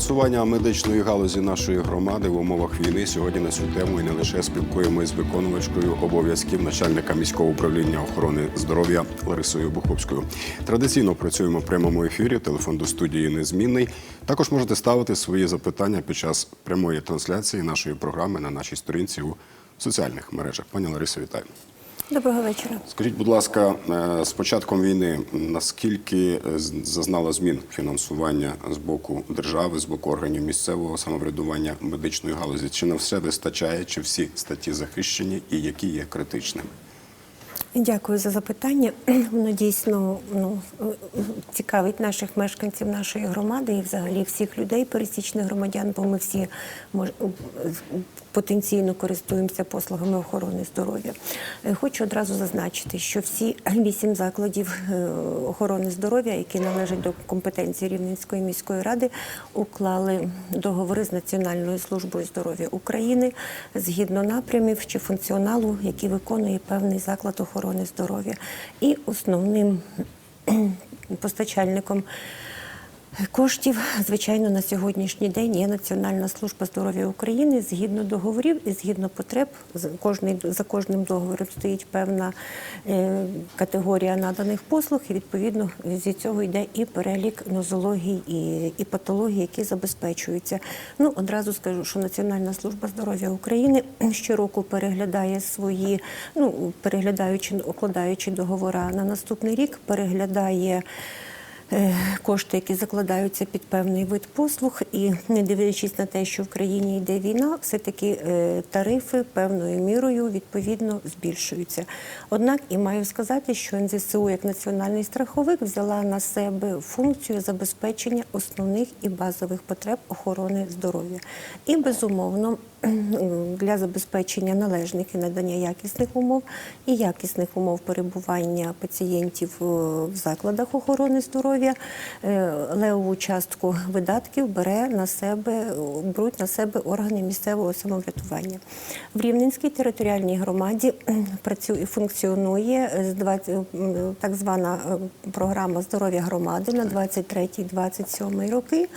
Фінансування медичної галузі нашої громади в умовах війни сьогодні на цю тему і не лише спілкуємося з виконувачкою обов'язків начальника міського управління охорони здоров'я Ларисою Буховською. Традиційно працюємо в прямому ефірі. Телефон до студії незмінний. Також можете ставити свої запитання під час прямої трансляції нашої програми на нашій сторінці у соціальних мережах. Пані Ларисо, вітаю. Доброго вечора. Скажіть, будь ласка, е, з початком війни наскільки е, зазнало змін фінансування з боку держави, з боку органів місцевого самоврядування медичної галузі? Чи на все вистачає, чи всі статті захищені і які є критичними? Дякую за запитання. Воно дійсно ну, цікавить наших мешканців нашої громади і взагалі всіх людей, пересічних громадян, бо ми всі мож, потенційно користуємося послугами охорони здоров'я. Е, Хочу одразу зазначити, що всі вісім закладів е, охорони здоров'я, які належать до компетенції Рівненської міської ради, уклали договори з Національною службою здоров'я України згідно напрямів чи функціоналу, який виконує певний заклад охорони здоров'я. І основним постачальником Коштів, звичайно, на сьогоднішній день є Національна служба здоров'я України згідно договорів і згідно потреб. За кожним договором стоїть певна е, категорія наданих послуг, і відповідно зі цього йде і перелік нозологій, і, і патологій, які забезпечуються. Ну одразу скажу, що Національна служба здоров'я України щороку переглядає свої, ну переглядаючи, укладаючи договори на наступний рік, переглядає. Е, кошти, які закладаються під певний вид послуг, і не дивлячись на те, що в країні йде війна, все-таки е, тарифи певною мірою відповідно збільшуються. Однак і маю сказати, що НЗСУ як національний страховик взяла на себе функцію забезпечення основних і базових потреб охорони здоров'я. І безумовно для забезпечення належних і надання якісних умов і якісних умов перебування пацієнтів е, в закладах охорони здоров'я е, левову частку видатків бере на себе, беруть на себе органи місцевого самоврядування. В Рівненській територіальній громаді працює функціонує так звана е, програма здоров'я громади на 23-27 роки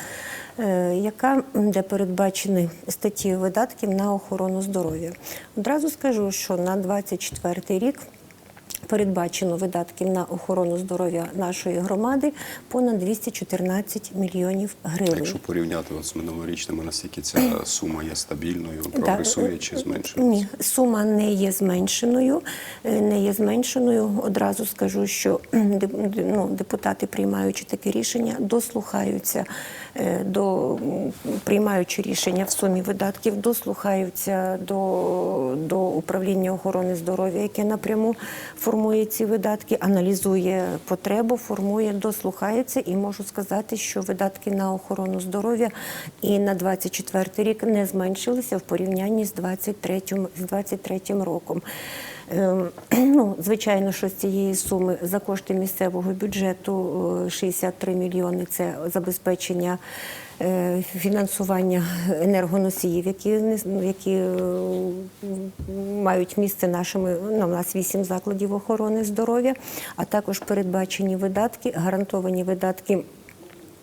яка де передбачені статті видатків на охорону здоров'я. Одразу скажу, що на 24 рік. Передбачено видатків на охорону здоров'я нашої громади понад 214 мільйонів гривень. Якщо порівняти от з минулорічними, наскільки ця сума є стабільною, прогресує чи зменшується? Ні, сума не є зменшеною. Е, Не є зменшеною. Одразу скажу, що ну, депутати, приймаючи таке рішення, дослухаються е, до приймаючи рішення в сумі видатків, дослухаються до, до управління охорони здоров'я, яке напряму формує ці видатки, аналізує потребу, формує, дослухається. І можу сказати, що видатки на охорону здоров'я і на 24 рік не зменшилися в порівнянні з 23, з 23 роком. Ем, Ну, звичайно, що з цієї суми за кошти місцевого бюджету е, 63 мільйони це забезпечення е, фінансування енергоносіїв, які ну, які е, мають місце нашими. Ну, у нас вісім закладів охорони здоров'я, а також передбачені видатки, гарантовані видатки.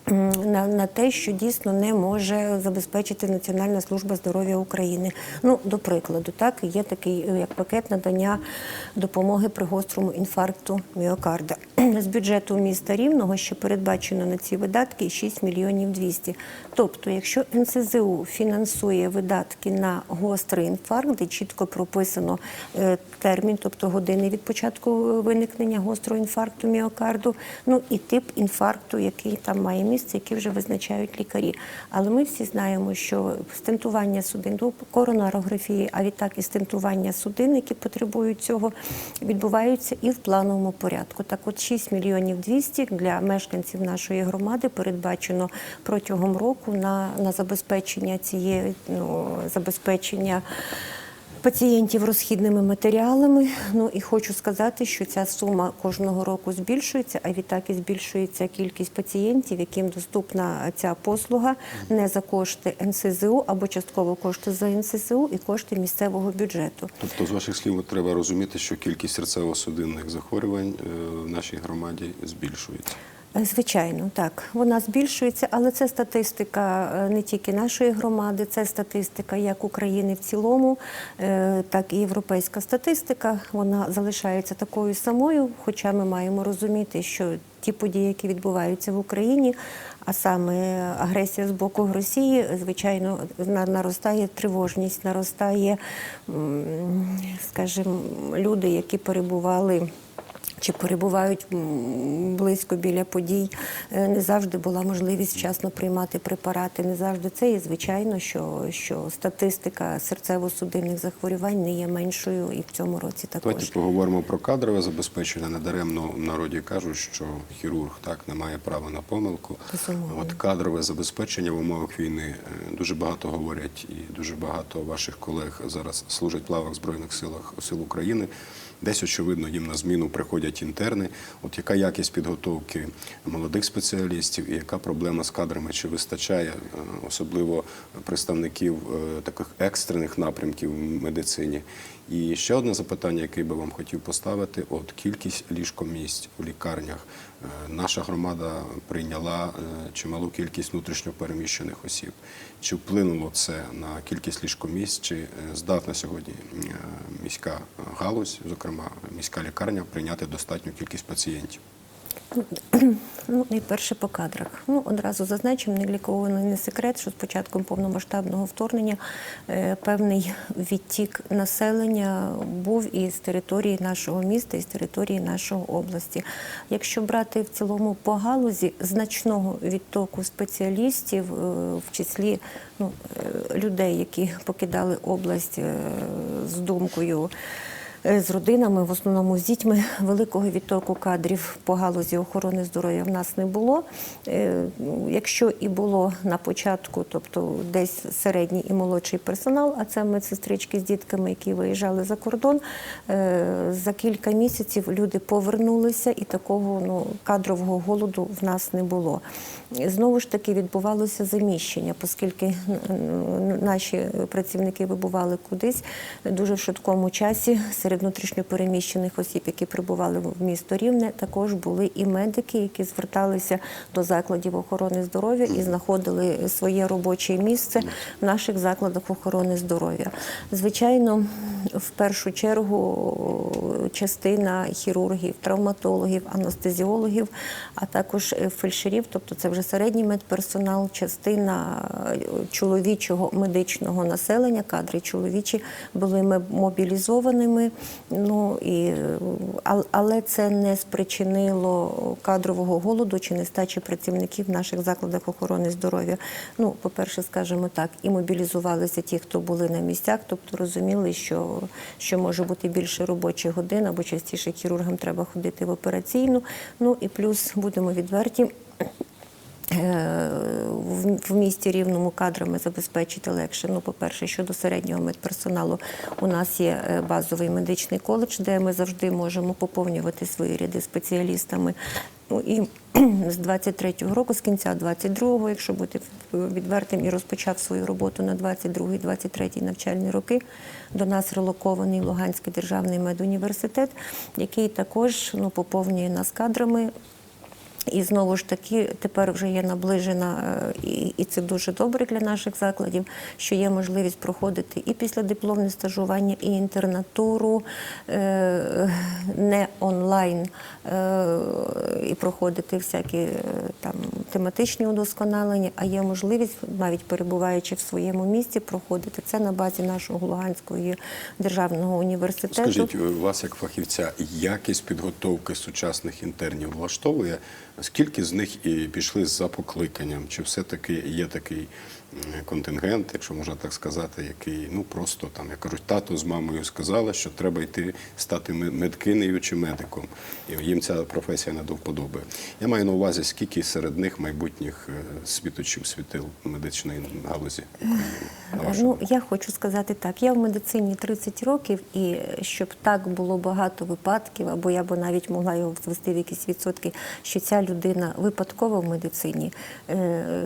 На, на те, що дійсно не може забезпечити Національна служба здоров'я України. Ну, до прикладу, так є такий е, як пакет надання допомоги при гострому інфаркту міокарда. З бюджету міста Рівного ще передбачено на ці видатки 6 мільйонів 200. Тобто, якщо НСЗУ фінансує видатки на гострий інфаркт, де чітко прописано е, термін, тобто години від початку виникнення гострого інфаркту міокарду, ну і тип інфаркту, який там має місце, який вже визначають лікарі. Але ми всі знаємо, що стентування судин до коронарографії, а відтак і стентування судин, які потребують цього, відбуваються і в плановому порядку. Так, от 6 мільйонів 200 для мешканців нашої громади передбачено протягом року на, на забезпечення цієї ну, забезпечення. Пацієнтів розхідними матеріалами. Ну і хочу сказати, що ця сума кожного року збільшується, а відтак і збільшується кількість пацієнтів, яким доступна ця послуга не за кошти НСЗУ або частково кошти за НСЗУ і кошти місцевого бюджету. Тобто, з ваших слів, треба розуміти, що кількість серцево-судинних захворювань е, в нашій громаді збільшується. Е, Звичайно, так. Вона збільшується, але це статистика е, не тільки нашої громади, це статистика як України в цілому, е, так і європейська статистика. Вона залишається такою самою, хоча ми маємо розуміти, що ті події, які відбуваються в Україні, а саме агресія з боку Росії, звичайно, наростає тривожність, наростає, скажімо, люди, які перебували чи перебувають близько біля подій, е, не завжди була можливість вчасно приймати препарати. Не завжди це і звичайно, що, що статистика серцево-судинних захворювань не є меншою і в цьому році також. Давайте поговоримо про кадрове забезпечення. Недаремно в народі кажуть, що хірург так не має права на помилку. Безумовно. От кадрове забезпечення в умовах війни е, дуже багато говорять, і дуже багато ваших колег зараз служать в лавах збройних силах сил України. Десь очевидно їм на зміну приходять інтерни. От яка якість підготовки молодих спеціалістів і яка проблема з кадрами? Чи вистачає е, особливо представників е, таких екстрених напрямків в медицині? І ще одне запитання, яке би вам хотів поставити: от кількість ліжкомісць у лікарнях. Е, Наша громада прийняла е, чималу кількість внутрішньопереміщених осіб. Чи вплинуло це на кількість ліжкомісць? Чи е, здатна сьогодні міська галузь, зокрема міська лікарня, прийняти достатню кількість пацієнтів? Ну, найперше по кадрах. Ну, одразу зазначимо, не лікований не секрет, що з початком повномасштабного вторгнення е, певний відтік населення був і з території нашого міста, і з території нашої області. Якщо брати в цілому по галузі значного відтоку спеціалістів, е, в числі ну, е, людей, які покидали область е, з думкою. Е, З родинами, в основному з дітьми, великого відтоку кадрів по галузі охорони здоров'я в нас не було. Е, Якщо і було на початку, тобто десь середній і молодший персонал, а це медсестрички з дітками, які виїжджали за кордон, е, за кілька місяців люди повернулися і такого ну, кадрового голоду в нас не було. Знову ж таки відбувалося заміщення, оскільки наші працівники вибували кудись дуже в швидкому часі. Серед внутрішньопереміщених осіб, які прибували в місто Рівне, також були і медики, які зверталися до закладів охорони здоров'я і знаходили своє робоче місце в наших закладах охорони здоров'я. Звичайно, в першу чергу частина хірургів, травматологів, анестезіологів, а також е, фельдшерів, тобто це вже середній медперсонал, частина е, чоловічого медичного населення, кадри чоловічі були мобілізованими. Ну і але це не спричинило кадрового голоду чи нестачі працівників в наших закладах охорони здоров'я. Ну, по-перше, скажімо так, і мобілізувалися ті, хто були на місцях, тобто розуміли, що, що може бути більше робочих годин або частіше хірургам треба ходити в операційну. Ну і плюс будемо відверті. Е, в- місті рівному кадрами забезпечити легше. Ну, по-перше, щодо середнього медперсоналу, у нас є е, базовий медичний коледж, де ми завжди можемо поповнювати свої ряди спеціалістами. Ну і з 23-го року, з кінця 22-го, якщо бути відвертим, і розпочав свою роботу на 22-23 навчальні роки. До нас релокований Луганський державний медуніверситет, який також ну, поповнює нас кадрами. І знову ж таки, тепер вже є наближена, е, і, це дуже добре для наших закладів, що є можливість проходити і післядипломне стажування, і інтернатуру е, не онлайн, е, і проходити всякі там тематичні удосконалення, а є можливість, навіть перебуваючи в своєму місті, проходити це на базі нашого Луганського державного університету. Скажіть, у вас як фахівця якість підготовки сучасних інтернів влаштовує? Скільки з них і пішли за покликанням? Чи все-таки є такий контингент, якщо можна так сказати, який ну просто там, як кажуть, тато з мамою сказали, що треба йти стати медкинею чи медиком, і їм ця професія не до вподоби. Я маю на увазі, скільки серед них майбутніх е, світочів світил медичної галузі. України, Ну, я хочу сказати так. Я в медицині 30 років, і щоб так було багато випадків, або я б навіть могла його звести в якісь відсотки, що ця людина випадково в медицині. е,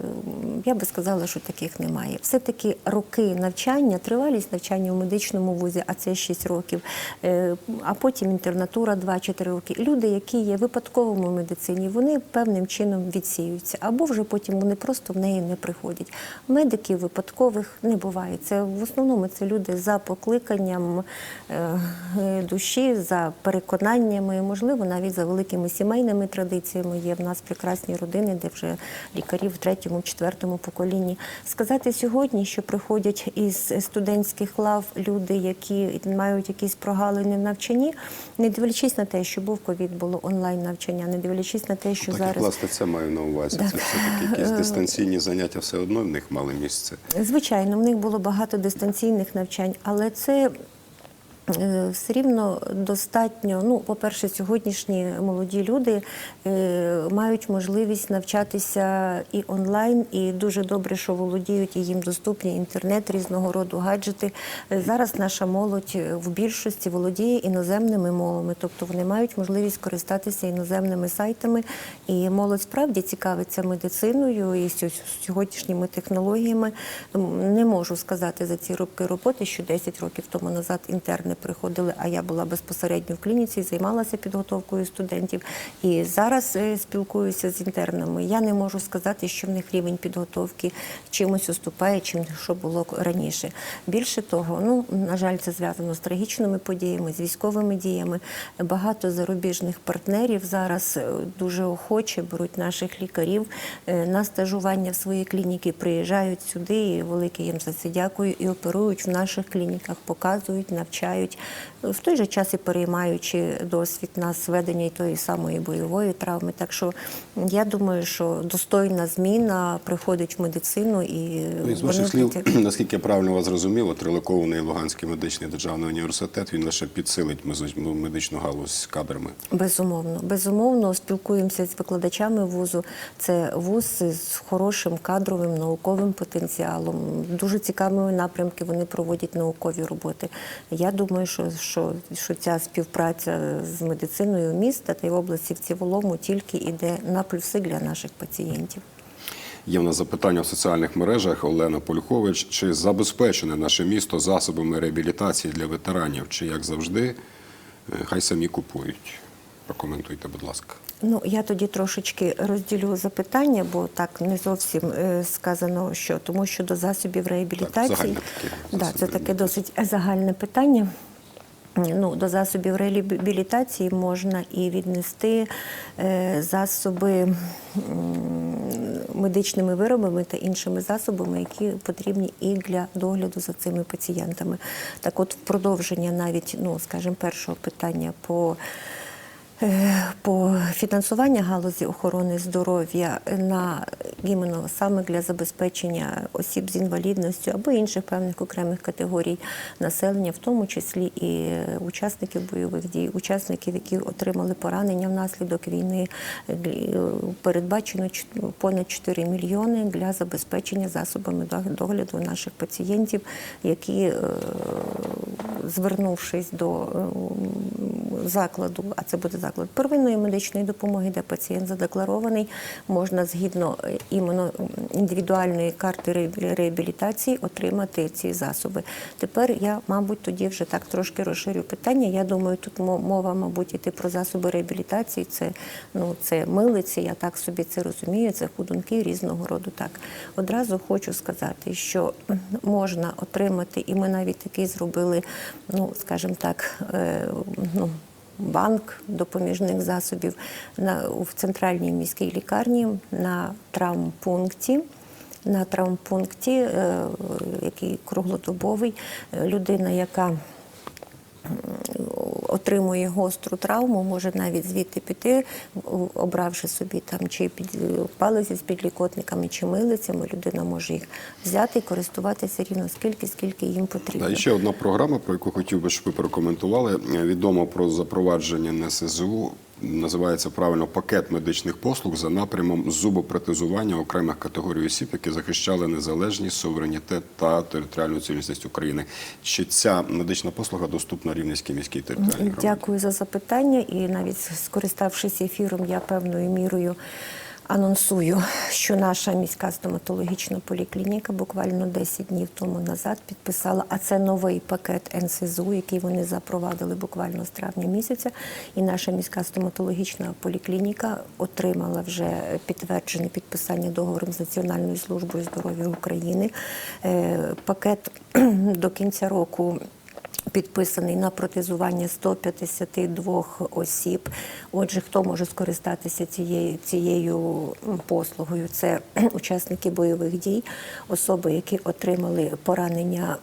Я би сказала, що таких таких немає. Все-таки роки навчання, тривалість навчання в медичному вузі, а це 6 років, е, а потім інтернатура 2-4 роки. Люди, які є випадковими в медицині, вони певним чином відсіюються, або вже потім вони просто в неї не приходять. Медиків випадкових не буває. Це в основному це люди за покликанням е, душі, за переконаннями, можливо, навіть за великими сімейними традиціями. Є в нас прекрасні родини, де вже лікарі в третьому, четвертому поколінні. Сказати сьогодні, що приходять із студентських лав люди, які мають якісь прогалини в навчанні, не дивлячись на те, що був ковід, було онлайн навчання, не дивлячись на те, що Так, зараз власне, це маю на увазі. Так. Це все-таки якісь дистанційні заняття все одно в них мали місце. Звичайно, в них було багато дистанційних навчань, але це все рівно достатньо. Ну, по-перше, сьогоднішні молоді люди е, мають можливість навчатися і онлайн, і дуже добре, що володіють і їм доступні інтернет, різного роду гаджети. Е, Зараз наша молодь е, в більшості володіє іноземними мовами, тобто вони мають можливість користатися іноземними сайтами. І молодь справді цікавиться медициною і сьогоднішніми технологіями. Не можу сказати за ці роки роботи, що 10 років тому назад інтерни приходили, а я була безпосередньо в клініці, займалася підготовкою студентів. І зараз е, спілкуюся з інтернами. Я не можу сказати, що в них рівень підготовки чимось уступає, чим що було раніше. Більше того, ну на жаль, це зв'язано з трагічними подіями, з військовими діями. Багато зарубіжних партнерів зараз е, дуже охоче беруть наших лікарів е, на стажування в свої клініки, приїжджають сюди. і Велике їм за це дякую і оперують в наших клініках, показують, навчають в той же час і переймаючи досвід нас ведення і тої самої бойової травми. Так що я думаю, що достойна зміна приходить в медицину і Ну, з ваших слів, наскільки я правильно вас зрозумів, от Луганський медичний державний університет він лише підсилить медичну галузь кадрами. Безумовно, безумовно, спілкуємося з викладачами вузу. Це вуз з хорошим кадровим науковим потенціалом. Дуже цікавими напрямки вони проводять наукові роботи. Я думаю, що, що, що ця співпраця з медициною міста та й області в цілому тільки йде на плюси для наших пацієнтів. Є в нас запитання в соціальних мережах. Олена Польхович, чи забезпечене наше місто засобами реабілітації для ветеранів, чи як завжди, е, хай самі купують. Прокоментуйте, будь ласка. Ну, я тоді трошечки розділю запитання, бо так не зовсім е, сказано, що тому що до засобів реабілітації загальне таке, да, це таке досить загальне питання. Ну, до засобів реабілітації можна і віднести е, засоби медичними виробами та іншими засобами, які потрібні і для догляду за цими пацієнтами. Так, от, в продовження навіть, ну скажімо, першого питання по по фінансуванню галузі охорони здоров'я на іменно саме для забезпечення осіб з інвалідністю або інших певних окремих категорій населення, в тому числі і учасників бойових дій, учасників, які отримали поранення внаслідок війни, е, передбачено понад 4 мільйони для забезпечення засобами догляду наших пацієнтів, які е, звернувшись до е, закладу, а це буде заклад первинної медичної допомоги, де пацієнт задекларований, можна згідно е, іменно індивідуальної карти реабілітації отримати ці засоби. Тепер я, мабуть, тоді вже так трошки розширю питання. Я думаю, тут мова, мабуть, іти про засоби реабілітації. Це ну це милиці, я так собі це розумію. Це худунки різного роду. Так одразу хочу сказати, що можна отримати, і ми навіть такий зробили, ну скажімо так, е, ну. Банк допоміжних засобів на в центральній міській лікарні на травмпункті. На травмпункті, е, який круглодобовий, е, людина, яка отримує гостру травму, може навіть звідти піти, обравши собі там чи під палиці з підлікотниками, чи милицями, людина може їх взяти і користуватися рівно скільки, скільки їм потрібно. Ще одна програма, про яку хотів би, щоб ви прокоментували. Е, Відомо про запровадження НСЗУ. Називається правильно пакет медичних послуг за напрямом зубопротезування окремих категорій осіб, які захищали незалежність, суверенітет та територіальну цілісність України. Чи ця медична послуга доступна Рівненській міській територіальній громаді? Дякую за запитання. І навіть скориставшись ефіром, я певною мірою Анонсую, що наша міська стоматологічна поліклініка буквально 10 днів тому назад підписала, а це новий пакет НСЗУ, який вони запровадили буквально з травня місяця. І наша міська стоматологічна поліклініка отримала вже підтверджене підписання договором з Національною службою здоров'я України. Е, Пакет до кінця року підписаний на протезування 152 осіб. Отже, хто може скористатися цією, цією послугою? Це учасники бойових дій, особи, які отримали поранення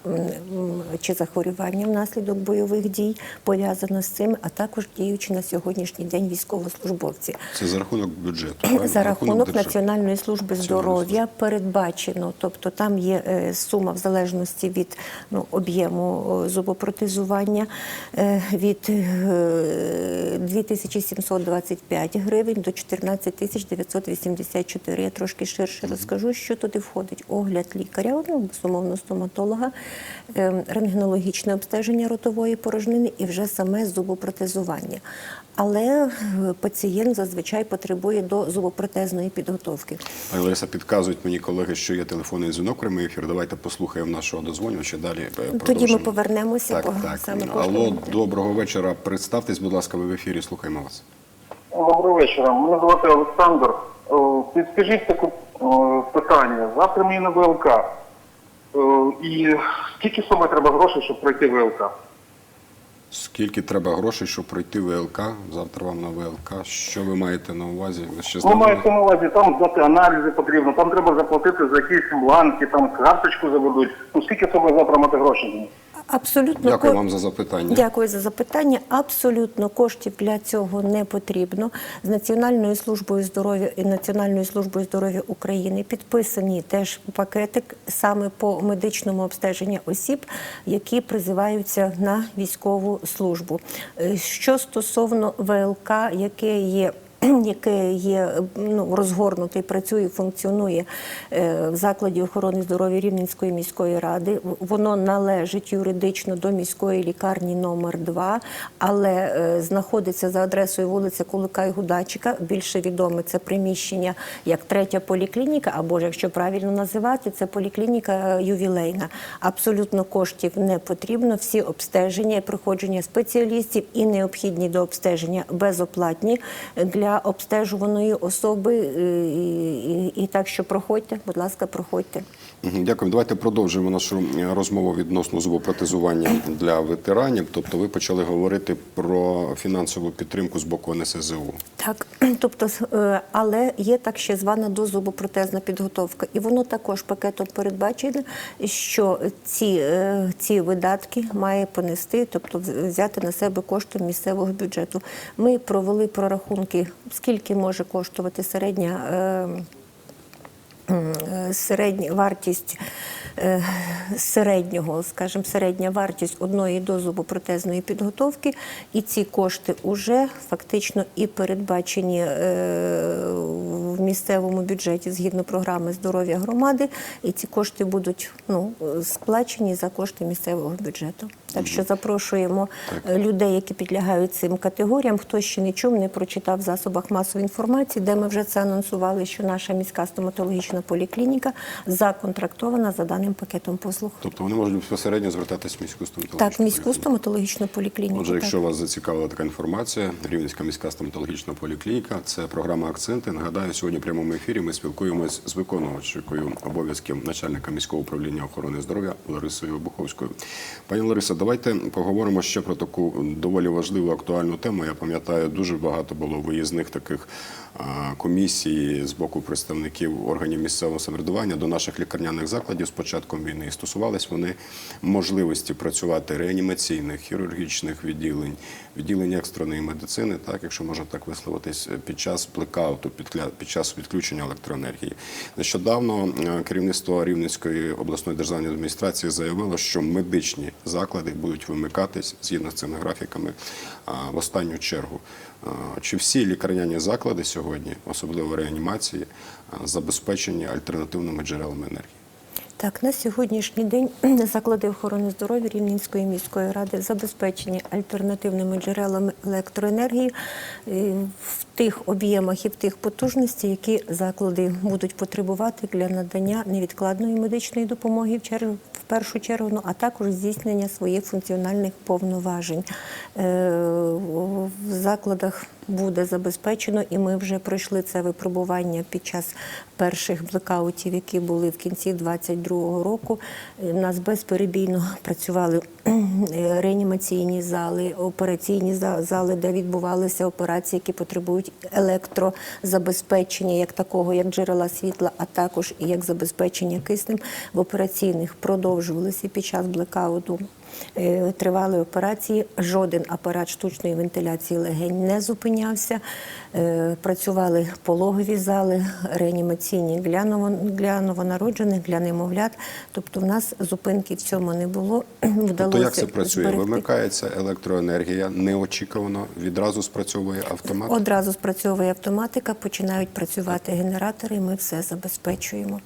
чи захворювання внаслідок бойових дій, пов'язано з цим, а також діючі на сьогоднішній день військовослужбовці. Це за рахунок бюджету. правильно? За рахунок держави. Національної служби здоров'я передбачено, тобто там є е, сума в залежності від ну, об'єму е, зубопротезування е, від е, 2725 гривень до 14 тисяч 984. Я трошки ширше розкажу, що туди входить. Огляд лікаря, ну, безумовно, стоматолога, е, рентгенологічне обстеження ротової порожнини і вже саме зубопротезування. Але е, пацієнт зазвичай потребує до зубопротезної підготовки. Пані Лариса, підказують мені колеги, що є телефонний дзвінок прямий ефір. Давайте послухаємо нашого дозвонювача. Далі е, Тоді ми повернемося Так, по так. саме по Алло, доброго вечора. Представтесь, будь ласка, ви в ефірі. Слухаємо вас. Доброго вечора. Мене звати Олександр. О, Підскажіть таке питання. Завтра мені на ВЛК. І скільки саме треба грошей, щоб пройти ВЛК? Скільки треба грошей, щоб пройти ВЛК? Завтра вам на ВЛК. Що ви маєте на увазі? Ви ще Ви маєте на увазі, там здати аналізи потрібно, там треба заплатити за якісь бланки, там карточку заведуть. Ну скільки треба завтра мати грошей? Абсолютно Дякую вам за запитання. Дякую за запитання. Абсолютно коштів для цього не потрібно. З Національною службою здоров'я і Національною службою здоров'я України підписані теж пакетик саме по медичному обстеженню осіб, які призиваються на військову службу. Е, Що стосовно ВЛК, яке є яке є ну, розгорнуте, працює, функціонує е, в закладі охорони здоров'я Рівненської міської ради. Воно належить юридично до міської лікарні номер 2 але е, знаходиться за адресою вулиця Кулика і Гудачика. Більше відоме це приміщення як третя поліклініка, або ж якщо правильно називати, це поліклініка е, ювілейна. Абсолютно коштів не потрібно. Всі обстеження, і проходження спеціалістів і необхідні до обстеження безоплатні для обстежуваної особи. е, І, і, і так що проходьте, будь ласка, проходьте. Дякую. Давайте продовжуємо нашу розмову відносно зубопротезування для ветеранів. Тобто, ви почали говорити про фінансову підтримку з боку НСЗУ. Так, тобто, е, але є так ще звана дозубопротезна підготовка, і воно також пакетом передбачено, що ці, е, ці видатки має понести, тобто взяти на себе кошти місцевого бюджету. Ми провели прорахунки, скільки може коштувати середня. е, е, середня вартість е, середнього, скажімо, середня вартість одної дози зубопротезної підготовки, і ці кошти вже фактично і передбачені в місцевому бюджеті згідно програми здоров'я громади, і ці кошти будуть ну, сплачені за кошти місцевого бюджету. Так що запрошуємо е, людей, які підлягають цим категоріям. Хто ще чув, не прочитав в засобах масової інформації, де ми вже це анонсували, що наша міська стоматологічна поліклініка законтрактована за даним пакетом послуг. Тобто вони можуть безпосередньо звертатись в міську стоматологічну Так, міську стоматологічну поліклініку. Отже, так. якщо вас зацікавила така інформація, Рівненська міська стоматологічна поліклініка, це програма Акценти. Нагадаю, сьогодні в прямому ефірі ми спілкуємось з виконувачкою обов'язків начальника міського управління охорони здоров'я Ларисою Обуховською. Пані Лариса, давайте поговоримо ще про таку доволі важливу актуальну тему. Я пам'ятаю, дуже багато було виїзних таких а, комісій з боку представників органів місцевого самоврядування до наших лікарняних закладів з початком війни. Стосувались вони можливості працювати реанімаційних, хірургічних відділень, відділень екстреної медицини, так якщо можна так висловитись, під час блекауту, під час відключення електроенергії. Нещодавно е, керівництво Рівненської обласної державної адміністрації заявило, що медичні заклади будуть вимикатись згідно з цими графіками в останню чергу. А, Чи всі лікарняні заклади сьогодні, особливо реанімації, забезпечені альтернативними джерелами енергії? Так, на сьогоднішній день заклади охорони здоров'я Рівненської міської ради забезпечені альтернативними джерелами електроенергії е, в тих об'ємах і в тих потужності, які заклади будуть потребувати для надання невідкладної медичної допомоги в чергу. Першу чергу, ну а також здійснення своїх функціональних повноважень. Е, в закладах буде забезпечено, і ми вже пройшли це випробування під час перших блекаутів, які були в кінці 2022 року. У нас безперебійно працювали реанімаційні зали, операційні за- зали, де відбувалися операції, які потребують електрозабезпечення, як такого, як джерела світла, а також і як забезпечення киснем в операційних продовжувалися під час блекауту. Е, Тривали операції. Жоден апарат штучної вентиляції легень не зупинявся. Е, Працювали пологові зали, реанімаційні для ново- для новонароджених, для немовлят. Тобто, в нас зупинки в цьому не було. Вдалося То як це працює? зберегти. Вимикається електроенергія неочікувано, відразу спрацьовує автомат. Одразу спрацьовує автоматика, починають працювати генератори. і Ми все забезпечуємо.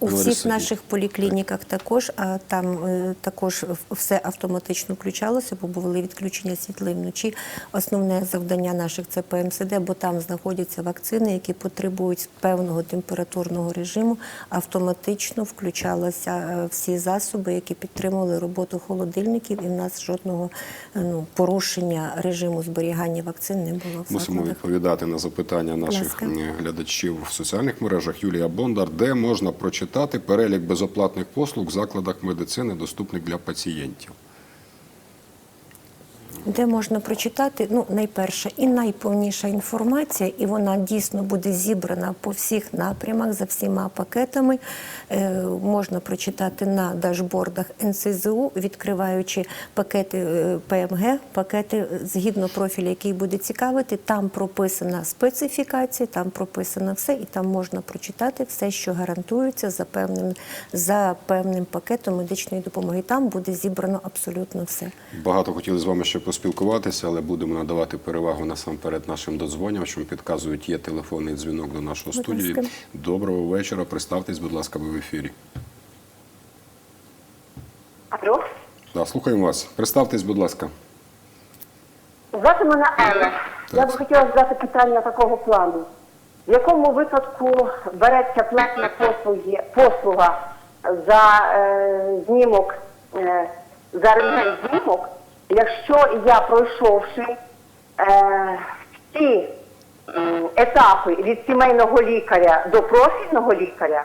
У Говори всіх собі. наших поліклініках також, а там е, також все автоматично включалося, бо були відключення світла і вночі. Основне завдання наших це ПМСД, бо там знаходяться вакцини, які потребують певного температурного режиму. Автоматично включалися е, всі засоби, які підтримували роботу холодильників, і в нас жодного е, ну, порушення режиму зберігання вакцин не було в Мусимо відповідати на запитання наших ласка. глядачів в соціальних мережах. Юлія Бондар, де можна прочитати перелік безоплатних послуг в закладах медицини, доступних для пацієнтів. Де можна прочитати, ну, найперша і найповніша інформація, і вона дійсно буде зібрана по всіх напрямах за всіма пакетами. Е, можна прочитати на дашбордах НСЗУ, відкриваючи пакети е, ПМГ, пакети згідно профіля, який буде цікавити. Там прописана специфікація, там прописано все, і там можна прочитати все, що гарантується за певним, за певним пакетом медичної допомоги. Там буде зібрано абсолютно все. Багато хотіли з вами ще поспілкуватися, але будемо надавати перевагу насамперед нашим додзвонювачам. Підказують, є телефонний дзвінок до нашого Будь студії. ласка. Доброго вечора. Представтесь, будь ласка, ви в ефірі. Алло, Да, слухаємо вас. Представтесь, будь ласка. звати мене Елла. Я би хотіла задати питання такого плану. В якому випадку береться платна послуги, послуга за е, знімок, е, за рентген знімок, якщо я пройшовши е, всі етапи від сімейного лікаря до профільного лікаря,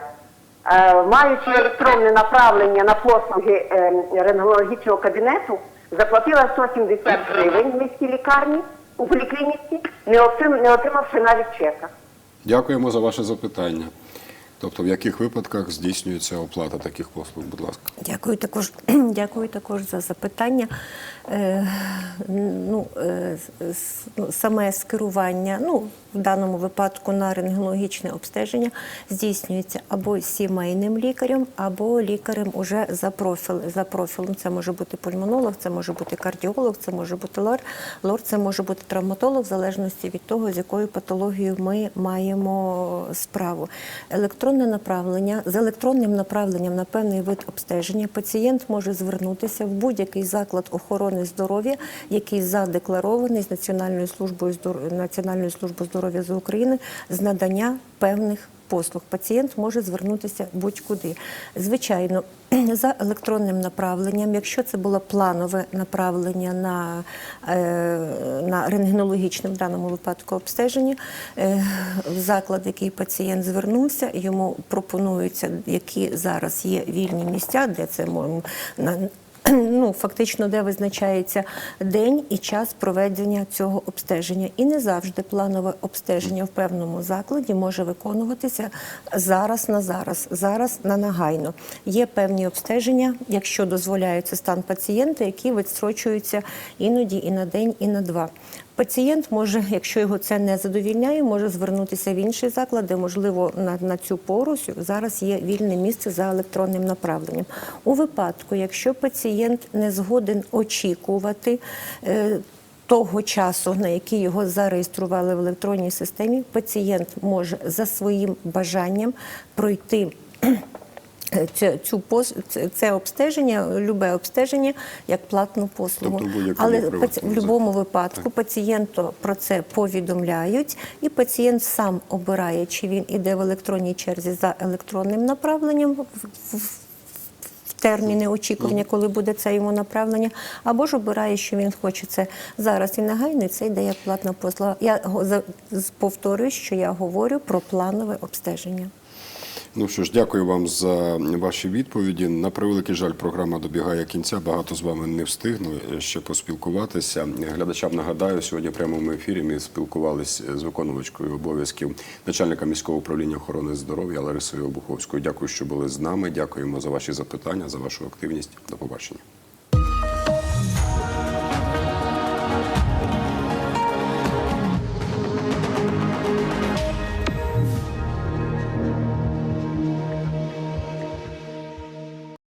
Е, маючи електронне направлення на послуги е, рентгенологічного кабінету, заплатила 170 гривень в міській лікарні у поліклініці, не отримавши навіть чека. Дякуємо за ваше запитання. Тобто, в яких випадках здійснюється оплата таких послуг, будь ласка. Дякую також, дякую також за запитання. Е, ну, е, ну, саме скерування, ну, в даному випадку на рентгенологічне обстеження здійснюється або сімейним лікарем, або лікарем уже за, профіль, за профілем. Це може бути пульмонолог, це може бути кардіолог, це може бути лор, лор, це може бути травматолог, в залежності від того, з якою патологією ми маємо справу. Електронне направлення з електронним направленням на певний вид обстеження пацієнт може звернутися в будь-який заклад охорони здоров'я, який задекларований з Національною службою Національною службою здоров'я з України з надання певних послуг. Пацієнт може звернутися будь-куди. Звичайно, за електронним направленням, якщо це було планове направлення на, е, на рентгенологічне в даному випадку обстеження, е, в заклад, який пацієнт звернувся, йому пропонуються, які зараз є вільні місця, де це на ну, фактично, де визначається день і час проведення цього обстеження. І не завжди планове обстеження в певному закладі може виконуватися зараз на зараз, зараз на нагайно. Є певні обстеження, якщо дозволяється стан пацієнта, які відстрочуються іноді і на день, і на два. Пацієнт може, якщо його це не задовільняє, може звернутися в інший заклад, де можливо на, на цю пору зараз є вільне місце за електронним направленням. У випадку, якщо пацієнт не згоден очікувати. е, того часу, на який його зареєстрували в електронній системі, пацієнт може за своїм бажанням пройти цю, цю пос, це, обстеження, любе обстеження як платну послугу. Тобто Але в будь-якому випадку пацієнту про це повідомляють, і пацієнт сам обирає, чи він іде в електронній черзі за електронним направленням в- терміни очікування, коли буде це йому направлення, або ж обирає, що він хоче це зараз і негайно, і це йде як платна послуга. Я повторюю, що я говорю про планове обстеження. Ну що ж, дякую вам за ваші відповіді. На превеликий жаль, програма добігає кінця. Багато з вами не встигну ще поспілкуватися. Глядачам нагадаю, сьогодні в прямому ефірі ми спілкувалися з виконувачкою обов'язків начальника міського управління охорони здоров'я Ларисою Обуховською. Дякую, що були з нами. Дякуємо за ваші запитання, за вашу активність. До побачення.